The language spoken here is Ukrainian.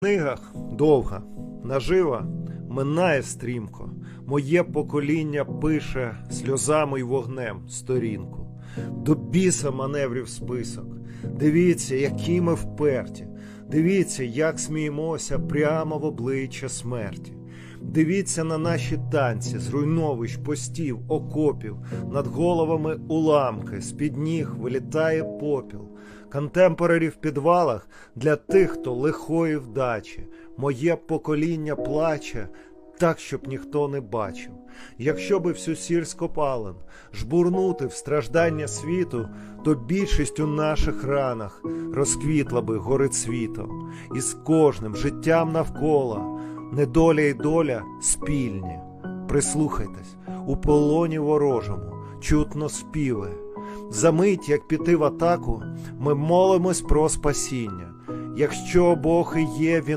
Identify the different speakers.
Speaker 1: книгах довга, нажива минає стрімко. Моє покоління пише сльозами й вогнем сторінку. До біса маневрів список. Дивіться, які ми вперті. Дивіться, як сміємося прямо в обличчя смерті. Дивіться на наші танці, зруйновищ, постів, окопів, над головами уламки, з-під ніг вилітає попіл. Контемпорарі в підвалах для тих, хто лихої вдачі. Моє покоління плаче так, щоб ніхто не бачив. Якщо би всю сіль скопален жбурнути в страждання світу, то більшість у наших ранах розквітла би горицвітом, і з кожним життям навколо недоля і доля спільні. Прислухайтесь, у полоні ворожому чутно співи. Замить, як піти в атаку, ми молимось про спасіння. Якщо Бог і є, він